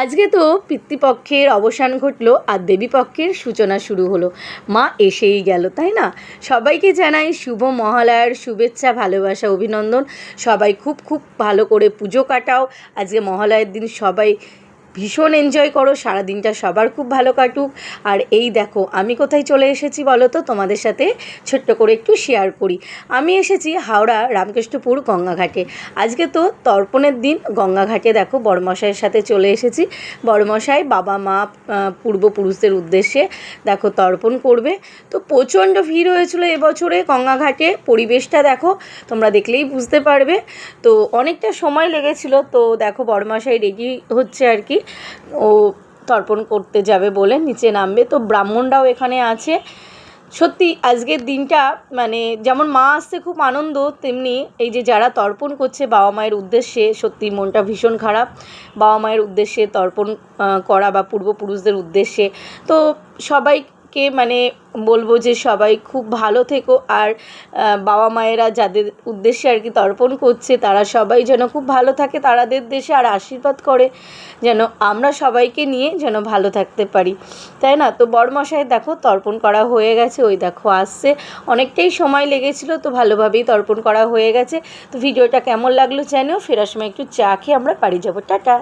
আজকে তো পিতৃপক্ষের অবসান ঘটলো আর দেবীপক্ষের সূচনা শুরু হলো। মা এসেই গেল, তাই না? সবাইকে জানাই শুভ মহালয়ার শুভেচ্ছা, ভালোবাসা, অভিনন্দন। সবাই খুব খুব ভালো করে পুজো কাটাও। আজকে মহালয়ার দিন সবাই ভীষণ এনজয় করো সারা দিনটা সবার খুব ভালো কাটুক। আর এই দেখো, আমি কোথায় চলে এসেছি বলো তো? তোমাদের সাথে ছোট্ট করে একটু শেয়ার করি। আমি এসেছি হাওড়া, রামকৃষ্ণপুর, গঙ্গাঘাটে। আজকে তো তর্পণের দিন, গঙ্গাঘাটে দেখো বড়মশাইয়ের সাথে চলে এসেছি। বড়মশাই বাবা, মা পূর্বপুরুষদের উদ্দেশ্যে দেখো তর্পণ করবে। তো প্রচণ্ড ভিড় হয়েছিল এবছরে গঙ্গাঘাটে। পরিবেশটা দেখো, তোমরা দেখলেই বুঝতে পারবে। তো অনেকটা সময় লেগেছিল। তো দেখো বড়মশাই রেডি হচ্ছে আর কি। ও তর্পণ করতে যাবে বলে নিচে নামবে। তো ব্রাহ্মণরাও এখানে আছে। সত্যি আজকের দিনটা মানে যেমন মা আসতে খুব আনন্দ, তেমনি এই যে যারা তর্পণ করছে বাবা মায়ের উদ্দেশ্যে সত্যি মনটা ভীষণ খারাপ। বাবা মায়ের উদ্দেশ্যে তর্পণ করা বা পূর্বপুরুষদের উদ্দেশ্যে। তো সবাইকে মানে বলব যে সবাই খুব ভালো থেকো। আর বাবা মায়েরা যাদের উদ্দেশ্যে আর কি তর্পণ করছে, তারা সবাই যেন খুব ভালো থাকে, তারাদের দেশে আর আশীর্বাদ করে, যেন আমরা সবাইকে নিয়ে যেন ভালো থাকতে পারি। তাই না? তো বড়মশাই দেখো, তর্পণ করা হয়ে গেছে। ওই দেখো, আসছে। অনেকটাই সময় লেগেছিল, তো ভালোভাবেই তর্পণ করা হয়ে গেছে। তো ভিডিওটা কেমন লাগল জানিও। ফেরার সময় একটু চা খেয়ে আমরা বাড়ি যাব। টাটা!